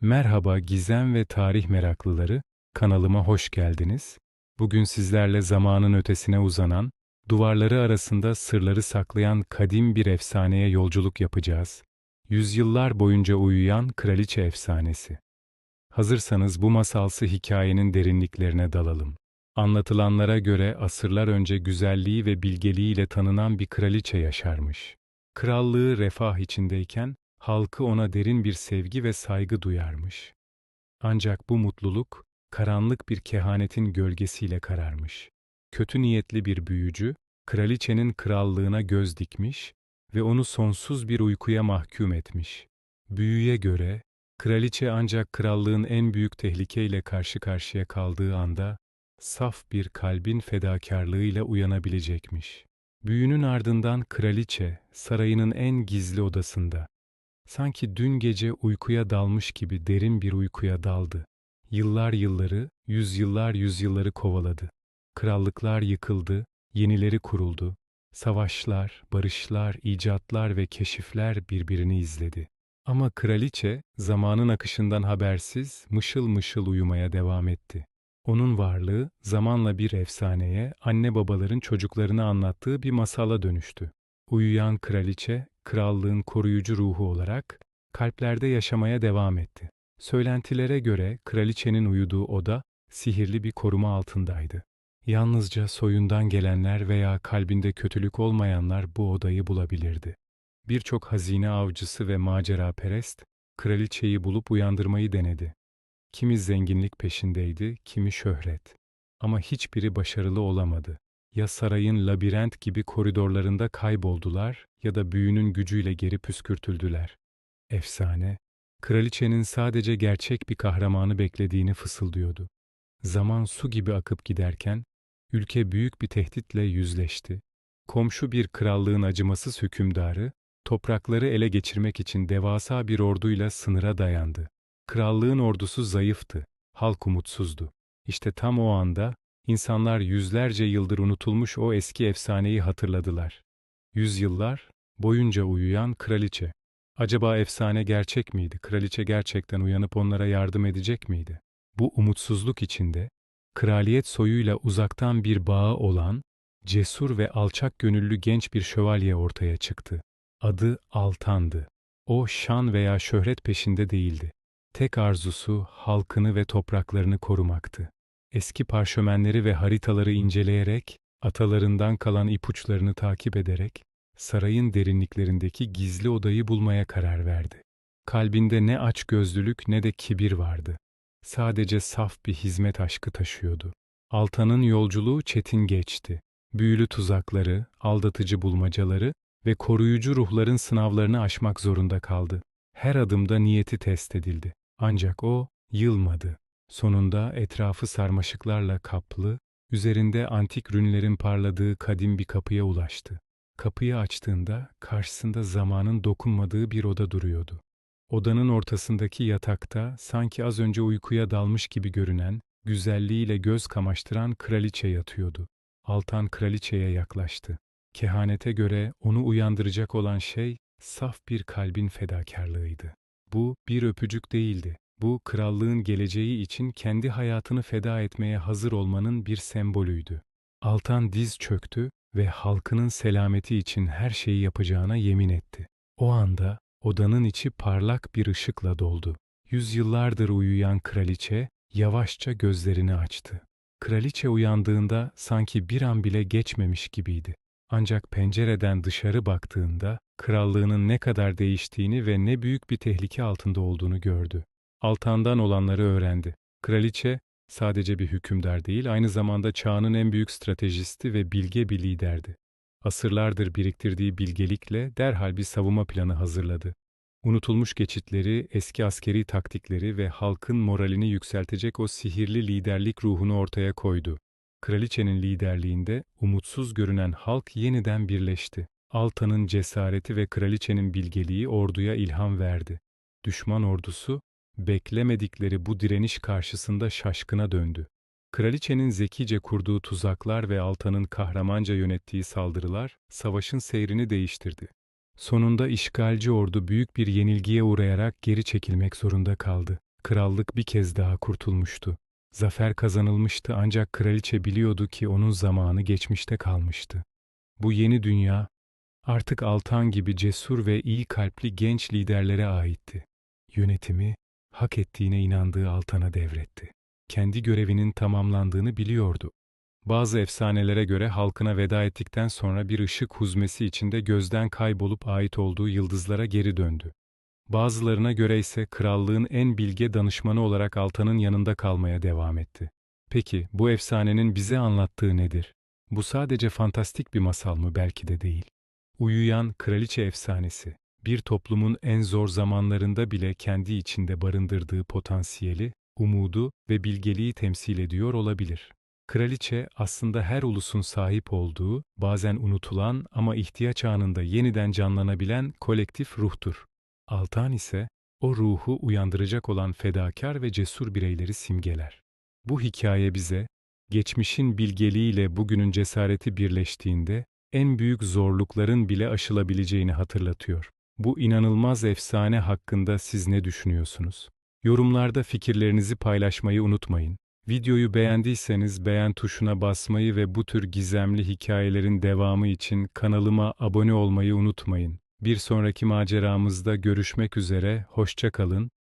Merhaba gizem ve tarih meraklıları, kanalıma hoş geldiniz. Bugün sizlerle zamanın ötesine uzanan, duvarları arasında sırları saklayan kadim bir efsaneye yolculuk yapacağız. Yüzyıllar boyunca uyuyan kraliçe efsanesi. Hazırsanız bu masalsı hikayenin derinliklerine dalalım. Anlatılanlara göre asırlar önce güzelliği ve bilgeliğiyle tanınan bir kraliçe yaşarmış. Krallığı refah içindeyken halkı ona derin bir sevgi ve saygı duyarmış. Ancak bu mutluluk karanlık bir kehanetin gölgesiyle kararmış. Kötü niyetli bir büyücü kraliçenin krallığına göz dikmiş ve onu sonsuz bir uykuya mahkum etmiş. Büyüye göre kraliçe ancak krallığın en büyük tehlikeyle karşı karşıya kaldığı anda saf bir kalbin fedakarlığıyla uyanabilecekmiş. Büyünün ardından kraliçe sarayının en gizli odasında sanki dün gece uykuya dalmış gibi derin bir uykuya daldı. Yıllar yılları, yüzyıllar yüzyılları kovaladı. Krallıklar yıkıldı, yenileri kuruldu. Savaşlar, barışlar, icatlar ve keşifler birbirini izledi. Ama kraliçe zamanın akışından habersiz mışıl mışıl uyumaya devam etti. Onun varlığı zamanla bir efsaneye, anne babaların çocuklarına anlattığı bir masala dönüştü. Uyuyan kraliçe, krallığın koruyucu ruhu olarak kalplerde yaşamaya devam etti. Söylentilere göre kraliçenin uyuduğu oda sihirli bir koruma altındaydı. Yalnızca soyundan gelenler veya kalbinde kötülük olmayanlar bu odayı bulabilirdi. Birçok hazine avcısı ve macera perest kraliçeyi bulup uyandırmayı denedi. Kimi zenginlik peşindeydi, kimi şöhret. Ama hiçbiri başarılı olamadı. Ya sarayın labirent gibi koridorlarında kayboldular ya da büyünün gücüyle geri püskürtüldüler. Efsane, kraliçenin sadece gerçek bir kahramanı beklediğini fısıldıyordu. Zaman su gibi akıp giderken, ülke büyük bir tehditle yüzleşti. Komşu bir krallığın acımasız hükümdarı, toprakları ele geçirmek için devasa bir orduyla sınıra dayandı. Krallığın ordusu zayıftı, halk umutsuzdu. İşte tam o anda, insanlar yüzlerce yıldır unutulmuş o eski efsaneyi hatırladılar. Yüzyıllar boyunca uyuyan kraliçe. Acaba efsane gerçek miydi? Kraliçe gerçekten uyanıp onlara yardım edecek miydi? Bu umutsuzluk içinde, kraliyet soyuyla uzaktan bir bağı olan, cesur ve alçak gönüllü genç bir şövalye ortaya çıktı. Adı Altan'dı. O şan veya şöhret peşinde değildi. Tek arzusu halkını ve topraklarını korumaktı. Eski parşömenleri ve haritaları inceleyerek, atalarından kalan ipuçlarını takip ederek, sarayın derinliklerindeki gizli odayı bulmaya karar verdi. Kalbinde ne açgözlülük ne de kibir vardı. Sadece saf bir hizmet aşkı taşıyordu. Altan'ın yolculuğu çetin geçti. Büyülü tuzakları, aldatıcı bulmacaları ve koruyucu ruhların sınavlarını aşmak zorunda kaldı. Her adımda niyeti test edildi. Ancak o yılmadı. Sonunda etrafı sarmaşıklarla kaplı, üzerinde antik rünlerin parladığı kadim bir kapıya ulaştı. Kapıyı açtığında karşısında zamanın dokunmadığı bir oda duruyordu. Odanın ortasındaki yatakta sanki az önce uykuya dalmış gibi görünen, güzelliğiyle göz kamaştıran kraliçe yatıyordu. Altan kraliçeye yaklaştı. Kehanete göre onu uyandıracak olan şey saf bir kalbin fedakarlığıydı. Bu bir öpücük değildi. Bu krallığın geleceği için kendi hayatını feda etmeye hazır olmanın bir sembolüydü. Altan diz çöktü ve halkının selameti için her şeyi yapacağına yemin etti. O anda odanın içi parlak bir ışıkla doldu. Yüzyıllardır uyuyan kraliçe yavaşça gözlerini açtı. Kraliçe uyandığında sanki bir an bile geçmemiş gibiydi. Ancak pencereden dışarı baktığında krallığının ne kadar değiştiğini ve ne büyük bir tehlike altında olduğunu gördü. Altan'dan olanları öğrendi. Kraliçe sadece bir hükümdar değil, aynı zamanda çağının en büyük stratejisti ve bilge bir liderdi. Asırlardır biriktirdiği bilgelikle derhal bir savunma planı hazırladı. Unutulmuş geçitleri, eski askeri taktikleri ve halkın moralini yükseltecek o sihirli liderlik ruhunu ortaya koydu. Kraliçenin liderliğinde umutsuz görünen halk yeniden birleşti. Altan'ın cesareti ve kraliçenin bilgeliği orduya ilham verdi. Düşman ordusu beklemedikleri bu direniş karşısında şaşkına döndü. Kraliçenin zekice kurduğu tuzaklar ve Altan'ın kahramanca yönettiği saldırılar savaşın seyrini değiştirdi. Sonunda işgalci ordu büyük bir yenilgiye uğrayarak geri çekilmek zorunda kaldı. krallık bir kez daha kurtulmuştu. Zafer kazanılmıştı ancak kraliçe biliyordu ki onun zamanı geçmişte kalmıştı. Bu yeni dünya artık Altan gibi cesur ve iyi kalpli genç liderlere aitti. Yönetimi hak ettiğine inandığı Altan'a devretti. Kendi görevinin tamamlandığını biliyordu. Bazı efsanelere göre halkına veda ettikten sonra bir ışık huzmesi içinde gözden kaybolup ait olduğu yıldızlara geri döndü. Bazılarına göre ise krallığın en bilge danışmanı olarak Altan'ın yanında kalmaya devam etti. Peki bu efsanenin bize anlattığı nedir? Bu sadece fantastik bir masal mı belki de değil. Uyuyan kraliçe efsanesi, bir toplumun en zor zamanlarında bile kendi içinde barındırdığı potansiyeli, umudu ve bilgeliği temsil ediyor olabilir. Kraliçe aslında her ulusun sahip olduğu, bazen unutulan ama ihtiyaç anında yeniden canlanabilen kolektif ruhtur. Altan ise o ruhu uyandıracak olan fedakar ve cesur bireyleri simgeler. Bu hikaye bize geçmişin bilgeliğiyle bugünün cesareti birleştiğinde en büyük zorlukların bile aşılabileceğini hatırlatıyor. Bu inanılmaz efsane hakkında siz ne düşünüyorsunuz? Yorumlarda fikirlerinizi paylaşmayı unutmayın. Videoyu beğendiyseniz beğen tuşuna basmayı ve bu tür gizemli hikayelerin devamı için kanalıma abone olmayı unutmayın. Bir sonraki maceramızda görüşmek üzere, hoşça kalın,